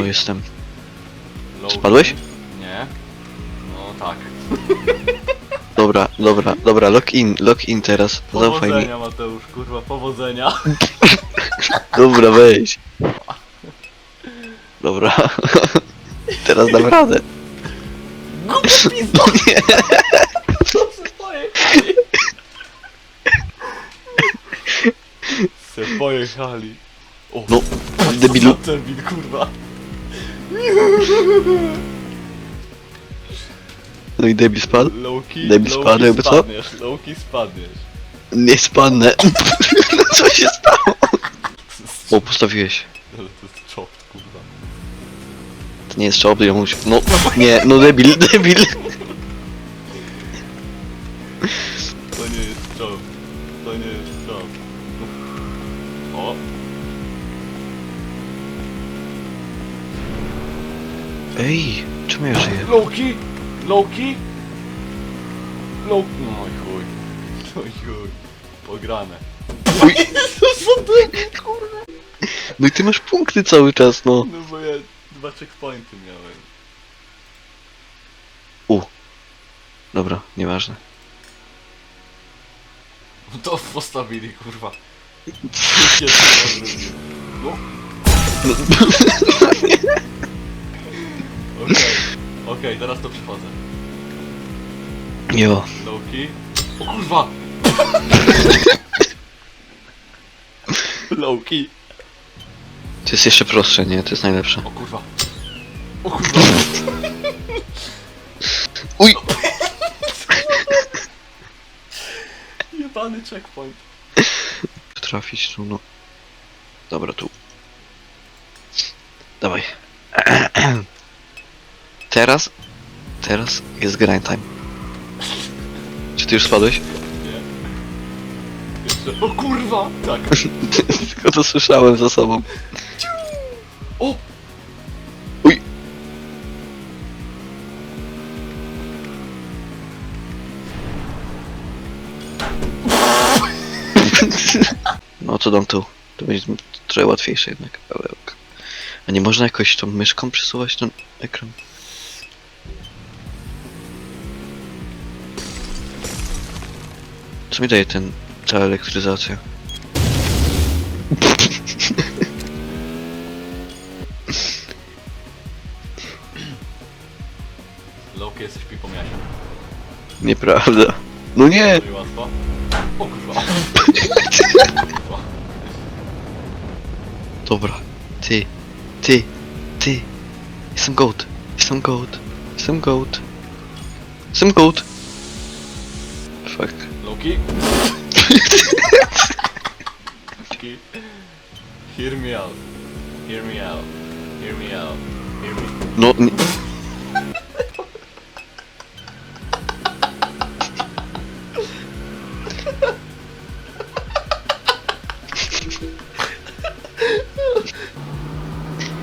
O, jestem. Loki. Spadłeś? Nie. No tak. Dobra, dobra, dobra, lock in, lock in teraz. Zaufaj mi. Powodzenia Mateusz, kurwa, powodzenia. Dobra, weź. Dobra. Teraz dam radę. No nie. Pojechali. Se pojechali. O, No, co debilu. debil, kurwa. No i debil spadł? Lowki, Debil spadł, jakby co? spadniesz, spadniesz. Nie spadnę. Co się stało? O, postawiłeś. Ale to jest chopped, kurwa. To nie jest muszę... No, nie, no debil, debil. Ej, czemu ja żyję? Loki! Loki! Loki! No i chuj. No i chuj. Pograne. Uj. Co kurwa? No i ty masz punkty cały czas, no. No bo ja dwa checkpointy miałem. Dobra, nieważne. To postawili, kurwa. No. No, Okej, teraz to przechodzę. jo. Loki. O kurwa! Loki. To jest jeszcze prostsze, nie? To jest najlepsze. O kurwa. O kurwa. Uj! Jebany checkpoint. Trafić tu, no. Dobra, tu. Dawaj. Teraz, teraz jest grind time. Czy ty już spadłeś? Nie. Jeszcze. O kurwa! Tak. Tylko to słyszałem za sobą. O! Uj! No to dam tu. To będzie trochę łatwiejsze jednak, ale ok. A nie można jakoś tą myszką przesuwać ten ekran? Co mi daje ten, ta elektryzacja? Loki, jesteś pipomiasiem. Nieprawda. No nie! Łatwo. O kurwa. Kurwa. Dobra. Ty, ty, ty. Jestem goat. Jestem goat. Jestem goat. Jestem goat. Loki. Loki. Hear me out. Hear me out. Hear me out. Hear me. No.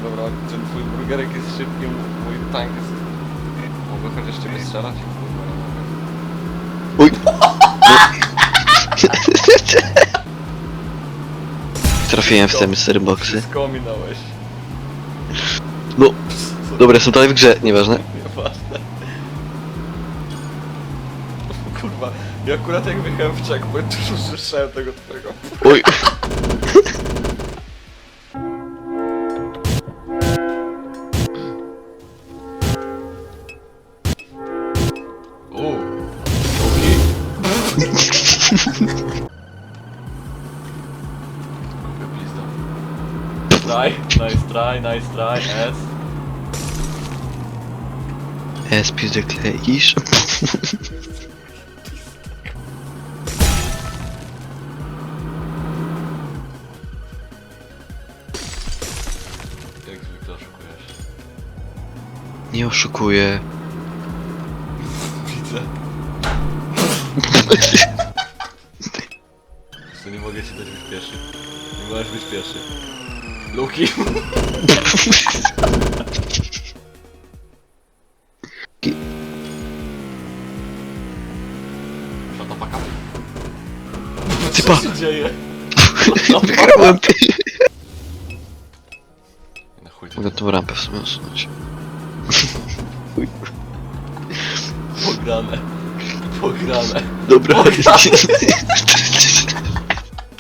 Dobra, ten twój burgerek jest szybki, mój tank jest... Mogę chociaż ciebie strzelać? Uj. Trafiłem w te mystery boxy. Wszystko ominąłeś. No, dobra, jestem dalej w grze, nieważne. Nieważne. Kurwa, ja akurat jak wyjechałem w checkpoint, to już słyszałem tego twojego. Uj. Try, nice try, nice try, S. SP zakleisz. Jak zwykle oszukujesz. Nie oszukuję. Widzę. Co nie mogę ci dać być pierwszy. Nie możesz być pierwszy. Luki. Szatapaka. Typa. Co się dzieje? Wygrałem ty. Na chuj to Mogę tą rampę w sumie usunąć. Pograne. Pograne. Dobra,